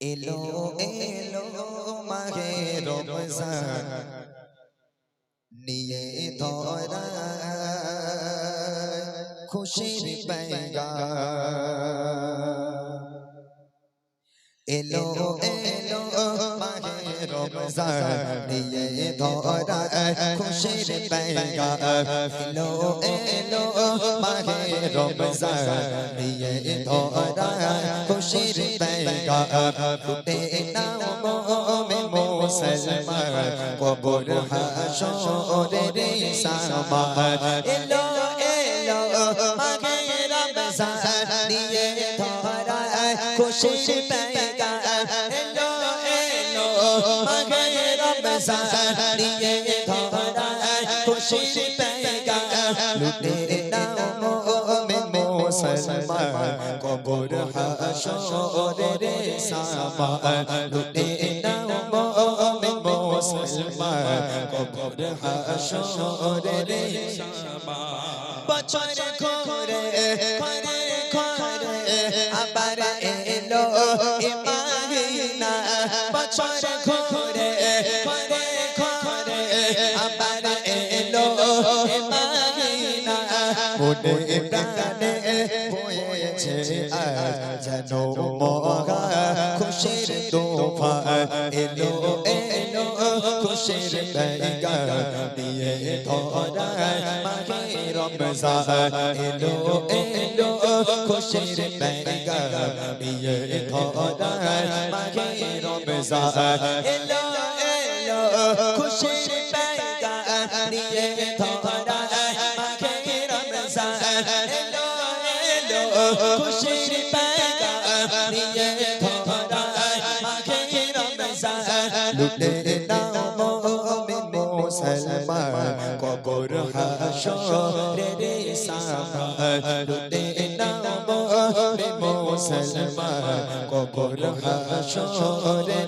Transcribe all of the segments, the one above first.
এলো এলো মাহে রমজান। নিয়ে ধরা খুশির পেগা এলো এলো মাহে রমজান। নিয়ে ধরা খুশির পেগা এলো এলো মাহে রমজান। নিয়ে ধরা ফুটে নাও মোমে মুসলমান কবর হাসরে সামান এলো এলো মাহে রমজান নিয়ে ধরা খুশির পেগা এলো এলো মাহে রমজান নিয়ে ধরা খুশির পেগা লুটে মুসলমান কবর হাসরে সামান লুটে নাও মোমে মুসলমান কবর হাসরে সামান বছর ঘুরে ঘরে ঘরে আবার এলো ইমাহিনা বছর ঘুরে ঘরে ঘরে আবার এলো ইমাহিনা ওডে প্রাণে আজ যেন মহা খুশির তোফা এলো এলো খুশির পেগা দিয়ে ধরা মাহে রমজান এলো এলো খুশির পেগা দিয়ে ধরা মাহে রমজান এলো এলো খুশির পেগা দিয়ে ধরা মাহে রমজান লুটে নাও মোমিন মুসলমান কবর হাসরে রে সামান লুটে নাও মোমিন মুসলমান কবর হাসরে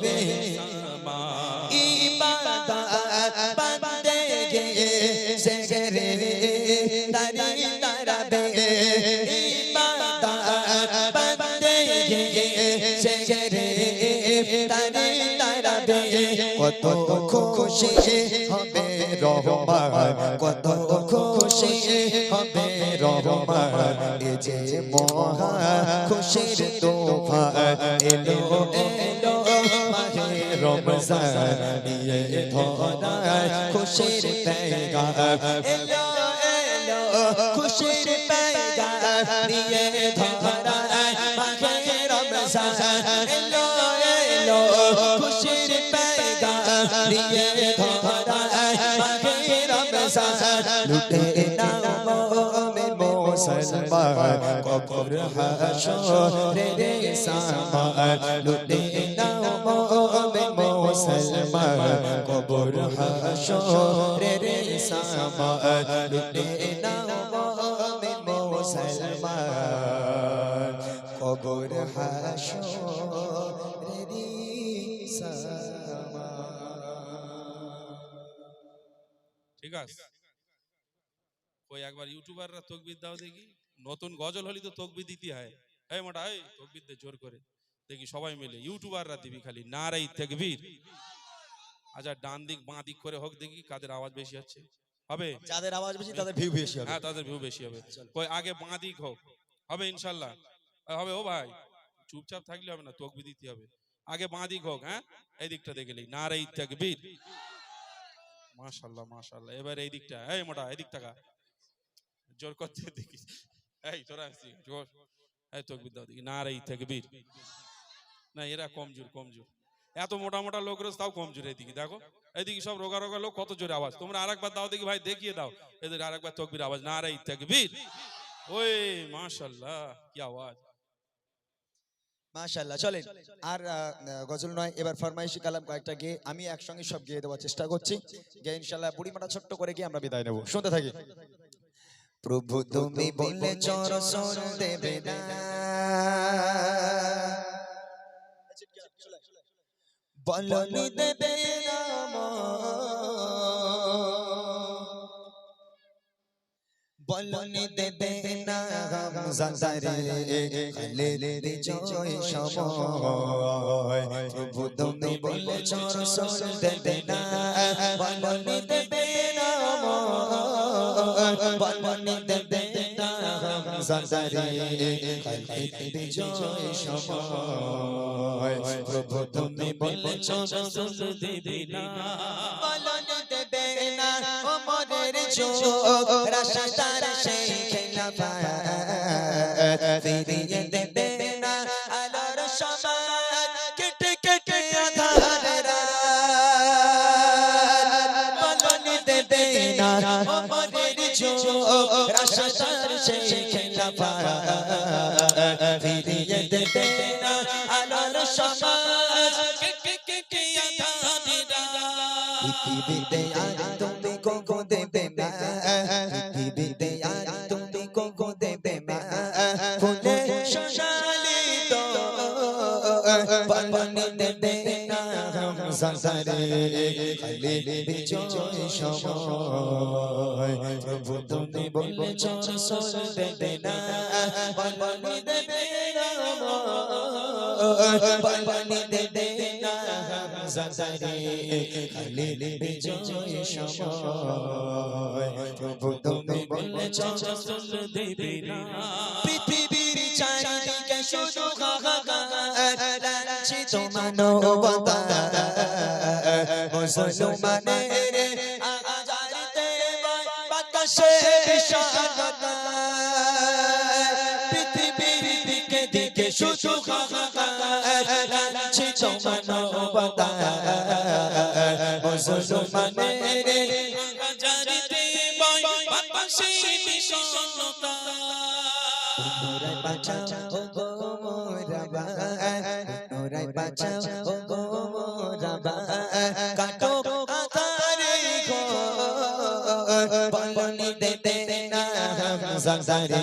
কত খুশি হবে রহমান, কত খুশি হবে রহমান। এ যে মহা খুশির তোফা এলো এলো রমজান। নিয়ে ধরা খুশির পেগা এলো এলো, খুশির পেগা নিয়ে ধরা লুটে নাও মোমিন মুসলমান কবর হাসরে রে সামান লুটে নাও মোমিন মুসলমান কবর হাসরে রে সামান লুটে নাও মোমিন মুসলমান কবর হাসরে রে সামান ঠিক আছে। ওই একবার ইউটিউবাররা তকবির দাও দেখি। নতুন গজল হলি তো তকবির দিতে হয়। এই মোটা এই তকবির দে জোর করে। দেখি সবাই মিলে ইউটিউবাররা দিবি খালি নারাই তকবীর। আচ্ছা ডান দিক বাঁ দিক করে হোক দেখি কাদের আওয়াজ বেশি হচ্ছে। হবে? যাদের আওয়াজ বেশি তাদের ভিউ বেশি হবে। হ্যাঁ তাদের ভিউ বেশি হবে। কই আগে বাঁ দিক হোক। হবে ইনশাল্লাহ। হবে ও ভাই। চুপচাপ থাকলে হবে না তকবির দিতে হবে। আগে বাঁ দিক হোক হ্যাঁ? এই দিকটা দেখে দেখলি নারাই তকবীর। মাশাল্লাহ মাশাল্লাহ। এবার এই দিকটা এই মোটা এই দিক টাকা জোর করতে দেখি এই, তোরা জোর। এই, তকবির দাও দেখি। নারাই তকবীর। না, এরা কমজোর কমজোর। এত মোটা মোটা লোক রয়েছে, তাও কমজোর এদিকে, দেখো। এদিকে সব রোগা রোগা লোক, কত জোরে আওয়াজ। তোমরা আরেকবার দাও দেখি, ভাই, দেখিয়ে দাও। এদের আরেকবার তকবির আওয়াজ। নারাই তকবীর। ওই, মাশাল্লাহ, কি আওয়াজ। মাশাআল্লাহ চলেন। আর গজল নয়, এবার ফরমাইশি কালাম কয়েকটা গিয়ে আমি একসঙ্গে সব গিয়ে দেওয়ার চেষ্টা করছি। গিয়ে ইনশাআল্লাহ বুড়িমাটা ছোট্ট করে গিয়ে আমরা বিদায় নেব। শুনতে থাকি। প্রভু তুমি বললে চর সর দেবে না। বলনি দেবে না বলনি দেবে না জাদারে খালে বিজয় সময়। প্রভু তুমি বলেছ রসুল দেবে না। বলনি দেবে প্রভু তুমি বলছ রসুল না বলনি দেবে না ওমরের চোখ রাশাদার রাশাদার সেই খেলাফা ফিরিয়ে দেবে না আলোর আধার পৃথিবীতে আর তুমি কোকো দেবে না পৃথিবীতে সংসারে খালি বিজয় সময়। প্রভু তুমি বলেছ সোল দেবে না পানি দেবে না পানি দেবে না, সংসারে খালি বিজয় সময়। প্রভু তুমি বলেছ সোল দেবে মানবতা মুসলমানের আজারিতে বাতাসে বিষাদতা পৃথিবীর দিকে দিকে শুধু হাহাকার মানবতা মুসলমানের আজারিতে বাতাসে বলনি দেবে না সংসারে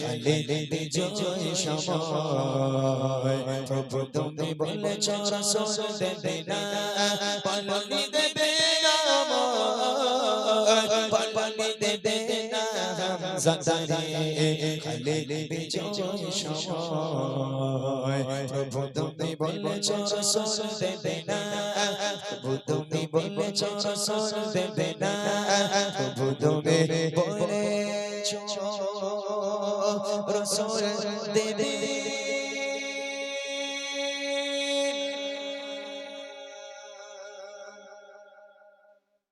খালি বিজয় সময় প্রভু তুমি বলেছ রসুল দেবে না বলনি দেবে না বলনি দেবে না বলেছ রসুল দেবে না। তবু তুমি বলেছ রসুল দেবে